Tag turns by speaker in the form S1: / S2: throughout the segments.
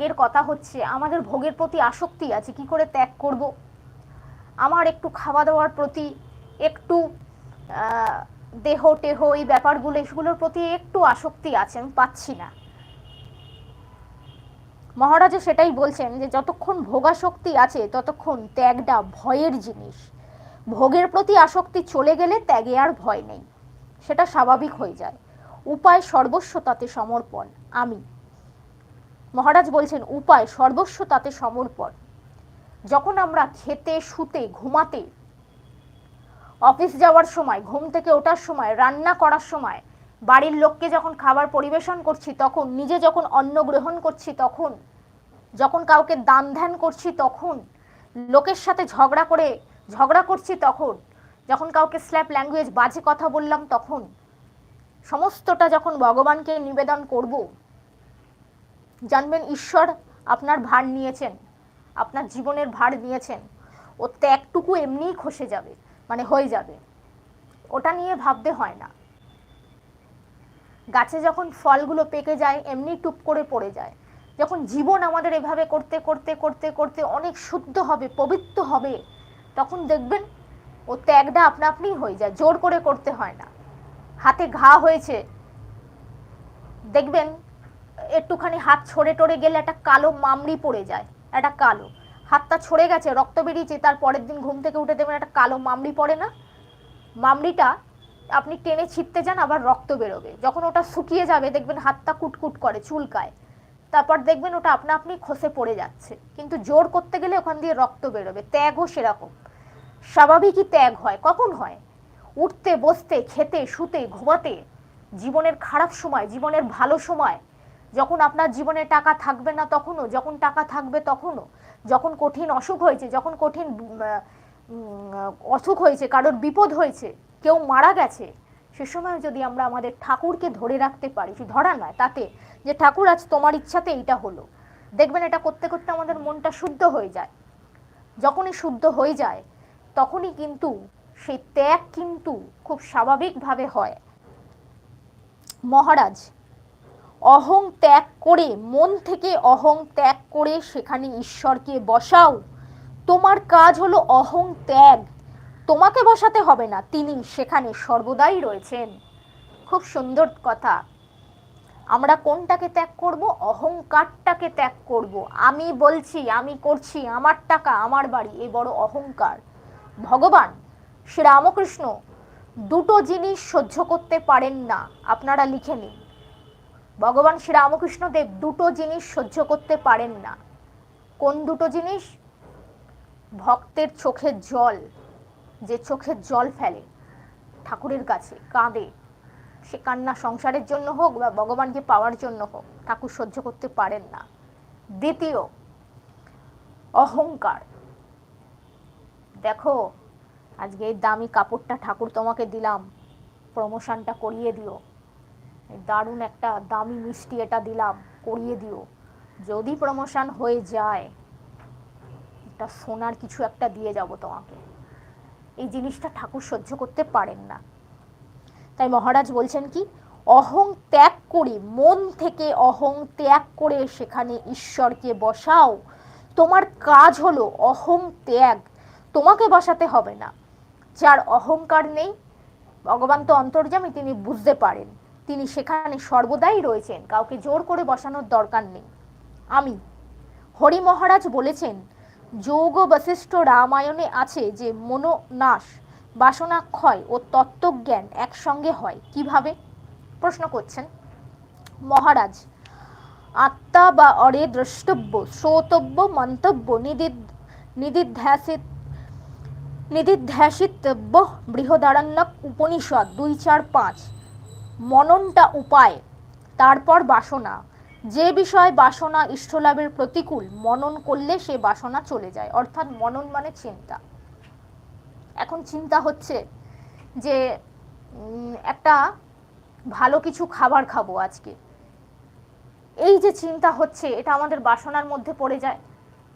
S1: ত্যাগের কথা হচ্ছে, আমাদের ভোগের প্রতি আসক্তি আছে, কি করে ত্যাগ করব? আমার একটু খাওয়া দাওয়ার প্রতি একটু দেহ টেহ এই ব্যাপারগুলো, এগুলোর প্রতি একটু আসক্তি আছে, আমি পাচ্ছি না। মহারাজও সেটাই বলছেন যে, যতক্ষণ ভোগাসক্তি আছে, ততক্ষণ ত্যাগটা ভয়ের জিনিস। ভোগের প্রতি আসক্তি চলে গেলে ত্যাগে আর ভয় নেই। সেটা স্বাভাবিক হয়ে যায়। উপায় সর্বস্ব তাতে সমর্পণ, আমি। মহারাজ বলছেন, উপায় সর্বস্ব তাতে সমর্পণ। যখন আমরা খেতে, শুতে, ঘুমাতে, অফিস যাওয়ার সময়, ঘুম থেকে ওঠার সময়, রান্না করার সময়, বাড়ির লোককে যখন খাবার পরিবেশন করছি, তখন, নিজে যখন অন্ন গ্রহণ করছি, তখন, যখন কাউকে দান ধ্যান করছি, তখন, লোকের সাথে ঝগড়া করে, ঝগড়া করছি, তখন, যখন কাউকে স্ল্যাপ ল্যাঙ্গুয়েজ বাজে কথা বললাম, তখন, সমস্তটা যখন ভগবানকে নিবেদন করব জানবেন ঈশ্বর আপনার ভার নিয়েছেন, আপনার জীবনের ভার নিয়েছেন। ও ত্যাগটুকু এমনিই খসে যাবে মানে হয়ে যাবে। ওটা নিয়ে ভাবতে হয় না। গাছে যখন ফলগুলো পেকে যায়, এমনি টুপ করে পড়ে যায়। যখন জীবন আমাদের এভাবে করতে করতে করতে করতে অনেক শুদ্ধ হবে, পবিত্র হবে, তখন দেখবেন ও ত্যাগটা আপনা আপনিই হয়ে যায়, জোর করে করতে হয় না। হাতে ঘা হয়েছে, দেখবেন একটুখানি হাত ছড়ে টড়ে গেলে একটা কালো মামড়ি পড়ে যায়, একটা কালো। হাতটা ছড়ে গেছে, রক্ত বেরিয়েছে, তার পরের দিন ঘুম থেকে উঠে দেখবেন একটা কালো মামড়ি পড়ে না। মামড়িটা আপনি টেনে ছিটতে যান, আবার রক্ত বেরোবে। যখন ওটা শুকিয়ে যাবে, দেখবেন হাতটা কুটকুট করে, চুলকায়। তারপর দেখবেন ওটা আপনা আপনি খসে পড়ে যাচ্ছে। কিন্তু জোর করতে গেলে ওখান দিয়ে রক্ত বেরোবে। ত্যাগও সেরকম। স্বাভাবিকই ত্যাগ হয়। কখন হয়? উঠতে, বসতে, খেতে, শুতে, ঘুমাতে, জীবনের খারাপ সময়, জীবনের ভালো সময় যখন আপনার জীবনে টাকা থাকবে না তখনও, যখন টাকা থাকবে তখনও, যখন কঠিন অসুখ হয়েছে, যখন কঠিন অসুখ হয়েছে, কারোর বিপদ হয়েছে, কেউ মারা গেছে, সে সময় যদি আমরা আমাদের ঠাকুরকে ধরে রাখতে পারি ধরা নয়, তাতে যে ঠাকুর আজ তোমার ইচ্ছাতে এইটা হলো। দেখবেন এটা করতে করতে আমাদের মনটা শুদ্ধ হয়ে যায়। যখনই শুদ্ধ হয়ে যায়, তখনই কিন্তু সেই ত্যাগ কিন্তু খুব স্বাভাবিকভাবে হয়। মহারাজ অহং ত্যাগ করে, মন থেকে অহং ত্যাগ করে সেখানে ঈশ্বরকে বসাও। তোমার কাজ হলো অহং ত্যাগ। তোমাকে বসাতে হবে না, তিনি সেখানে সর্বদাই রয়েছেন। খুব সুন্দর কথা। আমরা কোনটাকে ত্যাগ করব? অহংকারটাকে ত্যাগ করব। আমি বলছি, আমি করছি, আমার টাকা, আমার বাড়ি এ বড় অহংকার। ভগবান শ্রী রামকৃষ্ণ দুটো জিনিস সহ্য করতে পারেন না। আপনারা লিখে নিন। ভগবান শ্রীরামকৃষ্ণ দেব দুটো জিনিস সহ্য করতে পারেন না। কোন দুটো জিনিস? ভক্তের চোখের জল, যে চোখের জল ফেলে, ঠাকুরের কাছে কাঁদে। সে কান্না সংসারের জন্য হোক বা ভগবানকে পাওয়ার জন্য হোক, ঠাকুর সহ্য করতে পারেন না। দ্বিতীয়, অহংকার। দেখো, আজকে এই দামি কাপড়টা ঠাকুর তোমাকে দিলাম, প্রমোশনটা করিয়ে দিও। দারুণ একটা দামি মিষ্টি এটা দিলাম, করিয়ে দিও। যদি প্রমোশন হয়ে যায়, একটা সোনার কিছু একটা দিয়ে যাব তোমাকে। এই জিনিসটা ঠাকুর সহ্য করতে পারেন না। তাই মহারাজ বলছেন কি, অহং ত্যাগ করে, মন থেকে অহং ত্যাগ করে সেখানে ঈশ্বরকে বসাও। তোমার কাজ হলো অহং ত্যাগ, তোমাকে বসাতে হবে না। যার অহংকার নেই, ভগবান তো অন্তর্যামী, তিনি বুঝতে পারেন। তিনি সেখানে সর্বদাই রয়েছেন। কাউকে জোর করে বসানোর দরকার নেই। আমি, হরি মহারাজ বলেছেন, যোগ বশিষ্ঠ রামায়ণে আছে যে মনোনাশ, বাসনাক্ষয় ও তত্ত্বজ্ঞান একসঙ্গে হয়। কীভাবে? প্রশ্ন করছেন, মহারাজ, আত্মা বা অরে দ্রষ্টব্য, শ্রোতব্য, মন্তব্য, নিদিদ, নিদিধ্যাসিত, নিদিধ্যাসিতব্য, বৃহদারণ্যক, উপনিষদ, দুই চার পাঁচ মননটা উপায়, তারপর বাসনা। যে বিষয় বাসনা ইষ্টলাভের প্রতিকূল, মনন করলে সে বাসনা চলে যায়। অর্থাৎ মনন মানে চিন্তা। এখন চিন্তা হচ্ছে যে একটা ভালো কিছু খাবার খাব আজকে। এই যে চিন্তা হচ্ছে, এটা আমাদের বাসনার মধ্যে পড়ে যায়।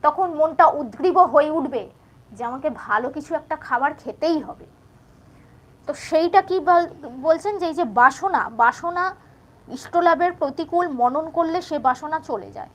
S1: তখন মনটা উদ্গ্রীব হয়ে উঠবে যে, আমাকে ভালো কিছু একটা খাবার খেতেই হবে। তো সেইটা কি বলছেন যে এই যে বাসনা বাসনা ইষ্টলাভের প্রতিকূল মনন করলে সে বাসনা চলে যায়।